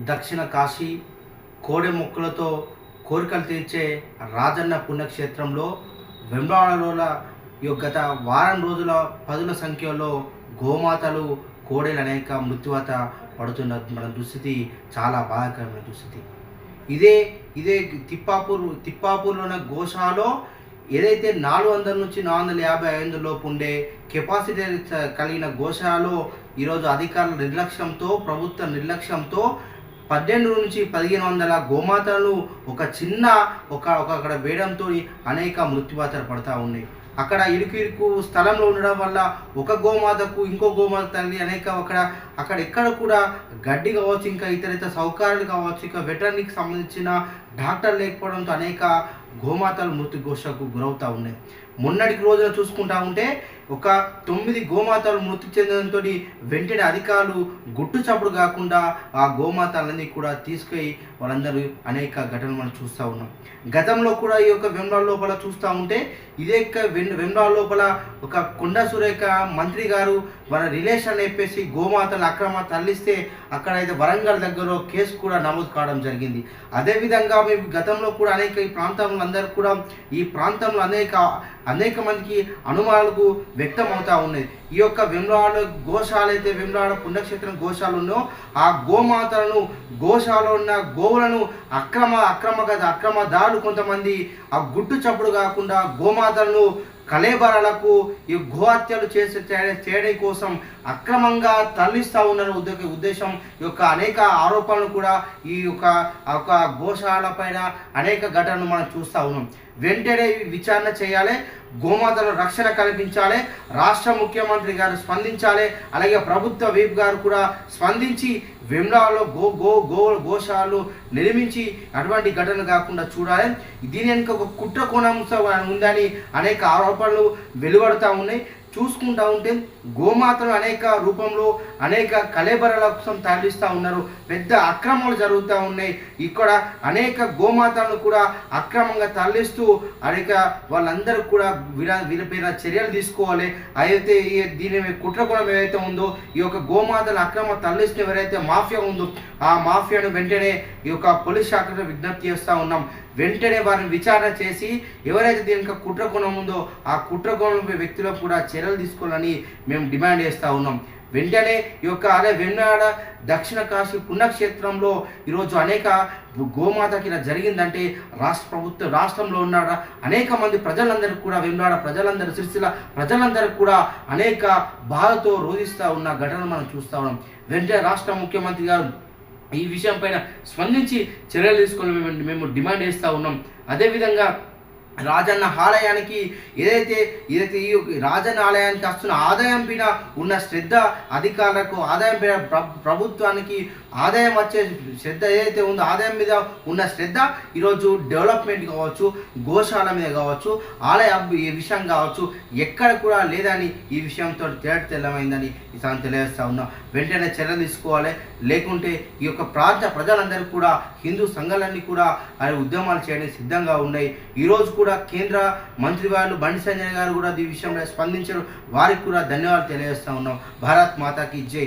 దక్షిణ కాశీ కోడె మొక్కలతో కోరికలు తీర్చే రాజన్న పుణ్యక్షేత్రంలో వెంబడాలలో గత వారం రోజుల పదుల సంఖ్యలో గోమాతలు కోడెలు అనేక మృత్యువాత పడుతున్న మన దుస్థితి చాలా బాధాకరమైన దుస్థితి. ఇదే ఇదే తిప్పాపూర్ తిప్పాపూర్లోని ఉన్న గోశాలో ఏదైతే నాలుగు వందల నుంచి నాలుగు వందల యాభై ఐదు లోపు ఉండే కెపాసిటీ కలిగిన గోశాలలో ఈరోజు అధికారుల నిర్లక్ష్యంతో ప్రభుత్వ నిర్లక్ష్యంతో పద్దెనిమిది నుంచి పదిహేను వందల గోమాతలు ఒక చిన్న ఒక ఒక అక్కడ వేయడంతో అనేక మృత్యుబాతలు పడతా ఉన్నాయి. అక్కడ ఇరుకు ఇరుకు స్థలంలో ఉండడం వల్ల ఒక గోమాతకు ఇంకో గోమాత తల్లి అనేక అక్కడ అక్కడ ఎక్కడ కూడా గడ్డి కావచ్చు ఇంకా ఇతర ఇతర సౌకర్యాలు కావచ్చు ఇంకా వెటర్నరీకి సంబంధించిన డాక్టర్ లేకపోవడంతో అనేక గోమాతలు మృత్యుఘోషకు గురవుతూ ఉన్నాయి. మొన్నటికి రోజున చూసుకుంటా ఉంటే ఒక తొమ్మిది గోమాతలు మృతి చెందడంతో వెంటనే అధికారులు గుట్టు చప్పుడు కాకుండా ఆ గోమాతలన్నీ కూడా తీసుకొని వాళ్ళందరూ అనేక ఘటనలు మనం చూస్తూ ఉన్నాం. గతంలో కూడా ఈ యొక్క వెమ్రాల లోపల చూస్తూ ఉంటే ఇదే వెమ్రాల లోపల ఒక కొండ సురేఖ మంత్రి గారు వాళ్ళ రిలేషన్ చెప్పేసి గోమాతలు అక్రమ తల్లిస్తే అక్కడ అయితే వరంగల్ దగ్గర కేసు కూడా నమోదు కావడం జరిగింది. అదేవిధంగా మేము గతంలో కూడా అనేక ఈ ప్రాంతంలో అందరూ కూడా ఈ ప్రాంతంలో అనేక అనేక మందికి అనుమానాలకు వ్యక్తం ఉన్నాయి. ఈ యొక్క వెమ్రాడ గోశాల అయితే వెమ్రాడ పుణ్యక్షేత్రం గోశాల ఉన్నో ఆ గోమాతలను గోశాల ఉన్న గోవులను అక్రమ అక్రమ అక్రమదారులు కొంతమంది ఆ గుట్టు చప్పుడు కాకుండా గోమాతలను కలేబరాలకు ఈ గో హత్యలు చేసే చేయడం కోసం అక్రమంగా తరలిస్తూ ఉన్న ఉద్యోగ ఉద్దేశం ఈ యొక్క అనేక ఆరోపణలు కూడా ఈ యొక్క ఒక గోశాల పైన అనేక ఘటనలు మనం చూస్తూ ఉన్నాం. వెంటనే విచారణ చేయాలి. గోమాతల రక్షణ కల్పించాలి. రాష్ట్ర ముఖ్యమంత్రి గారు స్పందించాలి. అలాగే ప్రభుత్వ వీప్ గారు కూడా స్పందించి వెమ్లాలో గో గో గో గోశాలలు నిర్మించి అటువంటి ఘటనలు కాకుండా చూడాలి. దీని వెనుక ఒక కుట్ర కోణం ఉందని అనేక ఆరోపణలు వెలువడుతూ ఉన్నాయి. చూసుకుంటా ఉంటే గోమాతలు అనేక రూపంలో అనేక కలేబరాల కోసం తరలిస్తూ ఉన్నారు. పెద్ద అక్రమాలు జరుగుతూ ఉన్నాయి. ఇక్కడ అనేక గోమాతలను కూడా అక్రమంగా తరలిస్తూ అనేక వాళ్ళందరూ కూడా వీళ్ళ వీళ్ళపైన చర్యలు తీసుకోవాలి. అయితే ఈ దీని కుట్రకోణం ఏదైతే ఉందో ఈ యొక్క గోమాతలు అక్రమ తరలిస్తున్న ఎవరైతే మాఫియా ఉందో ఆ మాఫియాను వెంటనే ఈ యొక్క పోలీస్ శాఖను విజ్ఞప్తి చేస్తూ ఉన్నాం. వెంటనే వారిని విచారణ చేసి ఎవరైతే దీనికి కుట్రకోణం ఉందో ఆ కుట్రకోణం వ్యక్తులకు కూడా చర్యలు తీసుకోవాలని మేము డిమాండ్ చేస్తూ ఉన్నాం. వెంటనే ఈ యొక్క అదే వెన్నాడ దక్షిణ కాశీ పుణ్యక్షేత్రంలో ఈరోజు అనేక గోమాతకి ఇలా జరిగిందంటే రాష్ట్ర ప్రభుత్వం రాష్ట్రంలో ఉన్న అనేక మంది ప్రజలందరికీ కూడా వెన్నాడ ప్రజలందరూ సిరిసిల ప్రజలందరికీ కూడా అనేక బాధతో రోధిస్తూ ఉన్న ఘటన మనం చూస్తూ ఉన్నాం. వెంటనే రాష్ట్ర ముఖ్యమంత్రి గారు ఈ విషయం పైన స్పందించి చర్యలు తీసుకొని మేము మేము డిమాండ్ చేస్తూ ఉన్నాం. అదేవిధంగా రాజన్న ఆలయానికి ఏదైతే ఏదైతే ఈ రాజన్న ఆలయానికి వస్తున్న ఆదాయం పైన ఉన్న శ్రద్ధ అధికారులకు ఆదాయం పైన ప్రభుత్వానికి ఆదాయం వచ్చే శ్రద్ధ ఏదైతే ఉందో ఆదాయం మీద ఉన్న శ్రద్ధ ఈరోజు డెవలప్మెంట్ కావచ్చు గోశాల మీద కావచ్చు ఆలయ ఈ విషయం కావచ్చు ఎక్కడ కూడా లేదని ఈ విషయంతో తేట తెల్లమైందని ఈసారి తెలియజేస్తా ఉన్నాం. వెంటనే చర్య తీసుకోవాలి. లేకుంటే ఈ యొక్క ప్రాంత ప్రజలందరూ కూడా హిందూ సంఘాలన్నీ కూడా ఉద్యమాలు చేయడానికి సిద్ధంగా ఉన్నాయి. ఈరోజు కూడా కేంద్ర మంత్రి వారు బండి సంజయ్ గారు కూడా ఈ విషయంలో స్పందించారు. వారికి కూడా ధన్యవాదాలు తెలియజేస్తా ఉన్నాం. భారత్ మాతాకి జై.